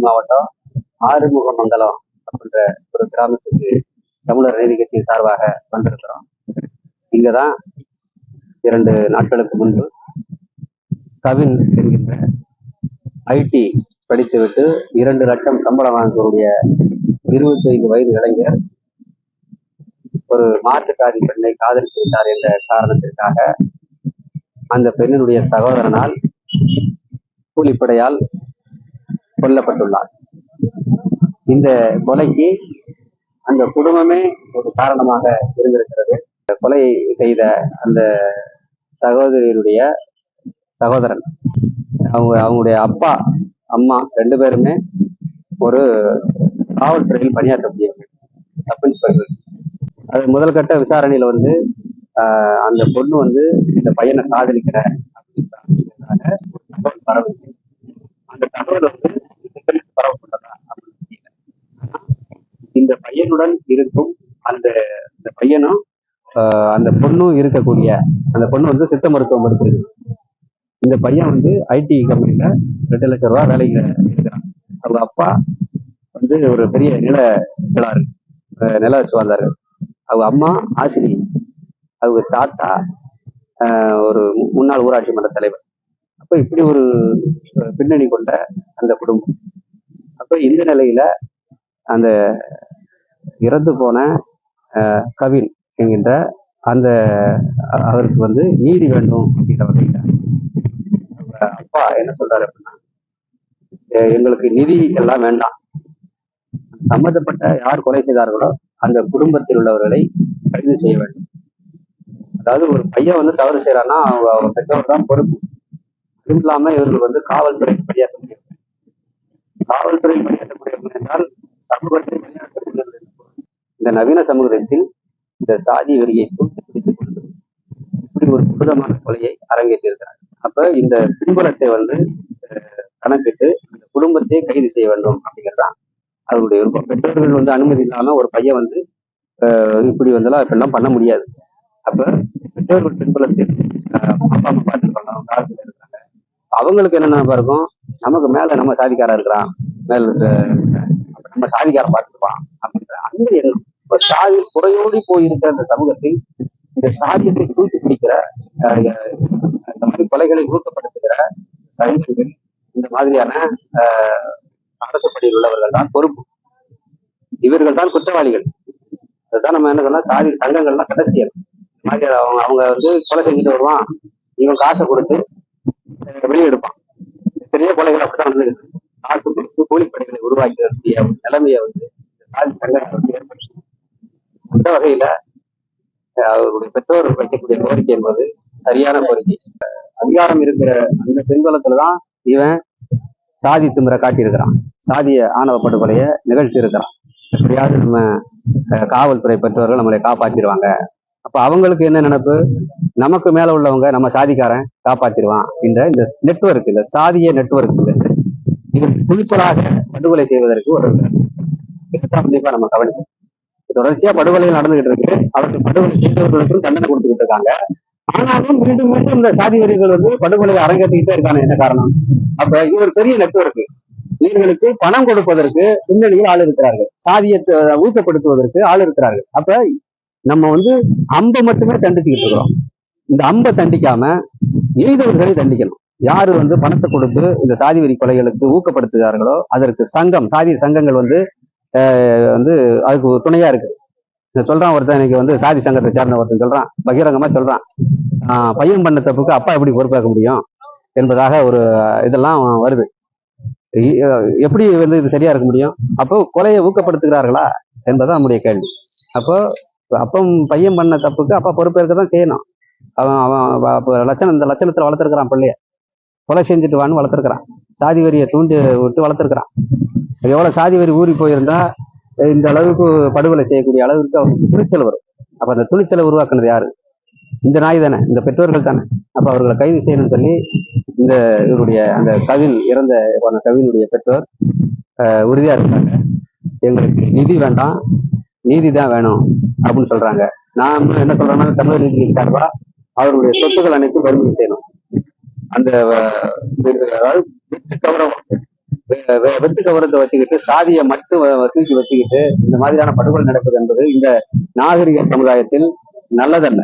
திருச்சி மாவட்டம் ஆறுமுகமங்கலம் அப்படின்ற ஒரு கிராமத்துக்கு தமிழர் நீதி கட்சியின் சார்பாக வந்திருக்கிறோம். இங்கதான் இரண்டு நாட்களுக்கு முன்பு கவின் என்கின்ற ஐடி படித்துவிட்டு இரண்டு லட்சம் சம்பளம் வாங்கக்கூடிய இருபத்தி ஐந்து வயது இளைஞர் ஒரு மாற்று சாதி பெண்ணை காதலித்து விட்டார் என்ற காரணத்திற்காக அந்த பெண்ணினுடைய சகோதரனால் கூலிப்படையால் கொல்லப்பட்டுள்ளார் இந்த கொலைக்கு அந்த குடும்பமே ஒரு காரணமாக இருந்திருக்கிறது. கொலை செய்த அந்த சகோதரியினுடைய சகோதரன் அவங்க அவங்களுடைய அப்பா அம்மா ரெண்டு பேருமே ஒரு காவல்துறையில் பணியாற்றக்கூடியவர்கள் சப் இன்ஸ்பெக்டர் அது முதல் கட்ட விசாரணையில வந்து அந்த பொண்ணு வந்து இந்த பையனை காதலிக்கிற அப்படின்ற- அப்படிங்கிறதாக அந்த தகவல் வந்து இந்த பையனுடன் இருக்கும் அந்த இந்த பையனும் அந்த பொண்ணும் இருக்கக்கூடிய அந்த பொண்ணு வந்து சித்த மருத்துவம் படிச்சிருக்கு. இந்த பையன் வந்து ஐடி கம்பெனியில ரெண்டு லட்சம் ரூபா வேலைக்கு இருக்கிறான். அவங்க அப்பா வந்து ஒரு பெரிய நில கிளாரு அஹ் வச்சு வந்தாரு அவங்க அம்மா ஆசிரியர் அவங்க தாத்தா ஒரு முன்னாள் ஊராட்சி மன்ற தலைவர். அப்ப இப்படி ஒரு பின்னணி கொண்ட அந்த குடும்பம். அப்ப இந்த நிலையில அந்த இறந்து போன கவின் என்கின்ற அந்த அவருக்கு வந்து நீதி வேண்டும் அப்படிங்கிற வகையில் அப்பா என்ன சொல்றாரு அப்படின்னா எங்களுக்கு நிதி எல்லாம் வேண்டாம். சம்மந்தப்பட்ட யார் கொலை செய்தார்களோ அந்த குடும்பத்தில் உள்ளவர்களை கைது செய்ய வேண்டும். அதாவது ஒரு பையன் வந்து தவறு செய்யறான்னா அவங்க பெற்றோர் தான் பொறுப்பு. அதுவும் இல்லாம இவர்கள் வந்து காவல்துறை பணியாற்றக்கூடியவர்கள். காவல்துறை பணியாற்றக்கூடியவர்கள் என்றால் சமூகத்தை பணியாற்றக்கூடியவர்கள் இந்த நவீன சமூகத்தில் இந்த சாதி வெறியை தூக்கி பிடித்துக் கொண்டு இப்படி ஒரு கொடூரமான கொலையை அரங்கேற்றிருக்கிறார். அப்ப இந்த பின்புலத்தை வந்து கணக்கிட்டு அந்த குடும்பத்தையே கைது செய்ய வேண்டும் அப்படிங்கிறதான் அவருடைய விருப்பம். பெற்றோர்கள் வந்து அனுமதி இல்லாம ஒரு பையன் வந்து இப்படி வந்தெல்லாம் இப்பெல்லாம் பண்ண முடியாது. அப்ப பெற்றோர்கள் பின்புலத்தில் அப்பா அம்மா பார்த்துருப்பாங்க காலத்துல இருக்காங்க? அவங்களுக்கு என்ன நினைப்பா இருக்கும்? நமக்கு மேல நம்ம சாதிக்காரா இருக்கிறான். மேல இருக்க நம்ம சாதிக்காரன் பார்த்துக்குவான் அப்படின்ற அந்த எண்ணம். இப்ப சாதி குறையோடி போயிருக்கிற அந்த சமூகத்தை இந்த சாதியத்தை தூக்கி பிடிக்கிற அஹ், இந்த மாதிரி கொலைகளை ஊக்கப்படுத்துகிற சங்கங்கள் இந்த மாதிரியான அரசு பணியில் உள்ளவர்கள் தான் பொறுப்பு. இவர்கள் தான் குற்றவாளிகள். அதுதான் நம்ம என்ன சொன்னா சாதி சங்கங்கள்லாம் கடைசியல் இந்த மாதிரி அவங்க அவங்க வந்து கொலை செஞ்சுட்டு வருவான். இவன் காசை கொடுத்து வெளியெடுப்பான் பெரிய கொலைகள் அப்படிதான் நடந்துகிட்டு காசு கொடுத்து கூலிப்படைகளை உருவாக்கக்கூடிய நிலைமையை வந்து இந்த சாதி சங்கங்கள் வந்து ஏற்படுத்தும் அந்த வகையில அவருடைய பெற்றோர் வைக்கக்கூடிய கோரிக்கை என்பது சரியான கோரிக்கை. அதிகாரம் இருக்கிற அந்த பின்புலத்துலதான் இவன் சாதி திமிரை காட்டியிருக்கிறான். சாதிய ஆணவ படுகொலையை நிகழ்ச்சி இருக்கிறான். எப்படியாவது நம்ம காவல்துறை பெற்றோர்கள் நம்மளை காப்பாத்திடுவாங்க அப்ப அவங்களுக்கு என்ன நினைப்பு? நமக்கு மேல உள்ளவங்க நம்ம சாதிக்காரன் காப்பாத்திடுவான் என்ற இந்த நெட்வொர்க் இந்த சாதிய நெட்வொர்க் இது துணிச்சலாக படுகொலை செய்வதற்கு ஒரு இதுதான் கண்டிப்பா நம்ம கவனிக்கணும். தொடர்ச்சியா படுகொலைகள் நடந்துகிட்டு இருக்கு. அவர்கள் படுகொலை செய்தவர்களுக்கும் தண்டனை கொடுத்துக்கிட்டு இருக்காங்க. ஆனாலும் மீண்டும் மீண்டும் இந்த சாதி வெறிகள் வந்து படுகொலையை அரங்கேற்றிக்கிட்டே இருக்காங்க என்ன காரணம்? அப்ப இது ஒரு பெரிய நெட்வொர்க் இவர்களுக்கு பணம் கொடுப்பதற்கு பின்னணியில் ஆள் இருக்கிறார்கள். சாதியத்தை ஊக்கப்படுத்துவதற்கு ஆள் இருக்கிறார்கள். அப்ப நம்ம வந்து அம்பை மட்டுமே தண்டிச்சுக்கிட்டு இருக்கிறோம். இந்த அம்பை தண்டிக்காம எய்தவர்களை தண்டிக்கணும். யாரு வந்து பணத்தை கொடுத்து இந்த சாதி வெறி கொலைகளுக்கு ஊக்கப்படுத்துகிறார்களோ அதற்கு சங்கம் சாதி சங்கங்கள் வந்து வந்து அதுக்கு துணையா இருக்கு. நான் சொல்றான் ஒருத்தன் இன்னைக்கு வந்து சாதி சங்கத்தை சேர்ந்த ஒருத்தன் சொல்றான். பகிரங்கமா சொல்றான். பையன் பண்ண தப்புக்கு அப்பா எப்படி பொறுப்பாக்க முடியும் என்பதாக ஒரு இதெல்லாம் வருது. எப்படி வந்து இது சரியா இருக்க முடியும்? அப்போ கொலையை ஊக்கப்படுத்துகிறார்களா என்பதான் நம்முடைய கேள்வி. அப்போ அப்பம் பையன் பண்ண தப்புக்கு அப்பா பொறுப்பேற்க தான் செய்யணும். அவன் அவன் லட்சணம் இந்த லட்சணத்துல வளர்த்துருக்கிறான் பிள்ளைய. கொலை செஞ்சுட்டு வான்னு வளர்த்துருக்கிறான். சாதி வரியை தூண்டி விட்டு வளர்த்துருக்கிறான். எவ்வளவு சாதி வரி ஊறி போயிருந்தா இந்த அளவுக்கு படுகொலை செய்யக்கூடிய அளவுக்கு அவருக்கு துணிச்சல் வரும். அப்ப அந்த துணிச்சலை உருவாக்குனது யாரு? இந்த நாய் தானே இந்த பெற்றோர்கள் தானே. அப்ப அவர்களை கைது செய்யணும்னு சொல்லி இந்த இவருடைய அந்த கவின் இறந்த கவினுடைய பெற்றோர் உறுதியாக உறுதியா இருக்காங்க. எங்களுக்கு நிதி வேண்டாம் நீதி தான் வேணும் அப்படின்னு சொல்றாங்க. நான் என்ன சொல்றேன்னா தமிழர் நீதி சார்பா அவர்களுடைய சொத்துக்கள் அனைத்தும் பறிமுதல் செய்யணும். அந்த அதாவது கௌரவம் வெத்து கவரத்தை வச்சுக்கிட்டு சாதியை மட்டும் தூக்கி வச்சுக்கிட்டு இந்த மாதிரியான படுகொலை நடப்பது என்பது இந்த நாகரிக சமுதாயத்தில் நல்லதல்ல.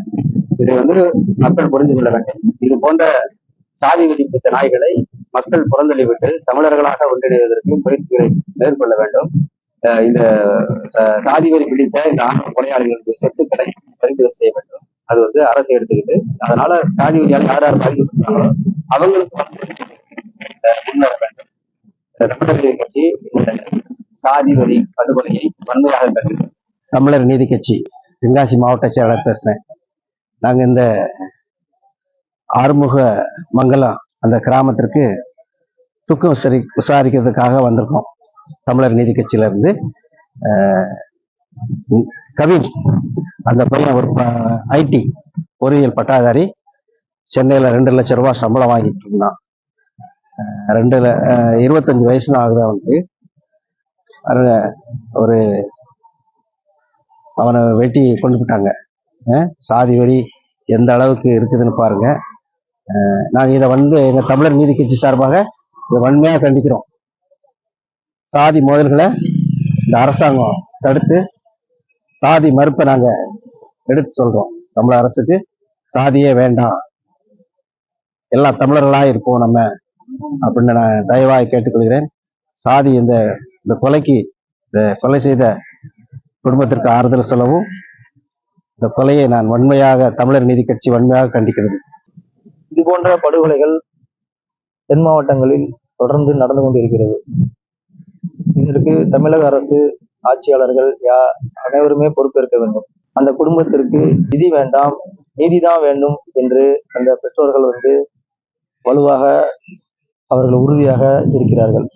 இதை வந்து மக்கள் புரிந்து கொள்ள வேண்டும். இது போன்ற சாதி விதிப்பித்த பிடித்த நாய்களை மக்கள் புறந்தள்ளிவிட்டு தமிழர்களாக ஒன்றிணைவதற்கு முயற்சிகளை மேற்கொள்ள வேண்டும். இந்த சாதி வரி பிடித்த இந்த கொலையாளிகளுடைய சொத்துக்களை பறிமுதல் செய்ய வேண்டும். அது வந்து அரசு எடுத்துக்கிட்டு அதனால சாதி வரியால் யார் யார் பாதிக்கப்பட்டாங்களோ அவங்களுக்கு வந்து முன்வர தமிழர் நீதி கட்சி இந்த சாதி வரி படுகொலையை வன்மையாக கண்டு தமிழர் நீதி கட்சி தென்காசி மாவட்ட செயலாளர் பேசுறேன். நாங்க இந்த ஆறுமுக மங்கலம் அந்த கிராமத்திற்கு துக்கம் விசாரி விசாரிக்கிறதுக்காக வந்திருக்கோம். தமிழர் நீதி கட்சியில இருந்து கவின் அந்த பையன் ஒரு ஐடி பொறியியல் பட்டாதாரி சென்னையில ரெண்டு லட்சம் ரூபாய் சம்பளம் வாங்கிட்டு இருந்தான். அஹ், ரெண்டு இருபத்தஞ்சு வயசுல ஆகுதான் வந்து அவனுக்கு ஒரு அவனை வெட்டி கொண்டு போட்டாங்க சாதி வெறி எந்த அளவுக்கு இருக்குதுன்னு பாருங்க. நாங்கள் இதை வந்து எங்கள் தமிழர் நீதி கட்சி சார்பாக இதை வன்மையாக கண்டிக்கிறோம். சாதி மோதல்களை இந்த அரசாங்கம் தடுத்து சாதி மறுப்பை நாங்கள் எடுத்து சொல்கிறோம் தமிழ் அரசுக்கு சாதியே வேண்டாம். எல்லா தமிழர்களாக இருப்போம் நம்ம. அப்படின்னு நான் தயவாக கேட்டுக்கொள்கிறேன். சாதி இந்த இந்த கொலைக்கு இந்த கொலை செய்த குடும்பத்திற்கு ஆறுதல் சொல்லவும் இந்த கொலையை நான் வன்மையாக தமிழர் நீதி கட்சி வன்மையாக கண்டிக்கிறது. இது போன்ற படுகொலைகள் தென் மாவட்டங்களில் தொடர்ந்து நடந்து கொண்டிருக்கிறது. இதற்கு தமிழக அரசு ஆட்சியாளர்கள் யா அனைவருமே பொறுப்பேற்க வேண்டும். அந்த குடும்பத்திற்கு நிதி வேண்டாம் நீதிதான் வேண்டும் என்று அந்த பெற்றோர்கள் வந்து வலுவாக அவர்கள் உறுதியாக இருக்கிறார்கள்.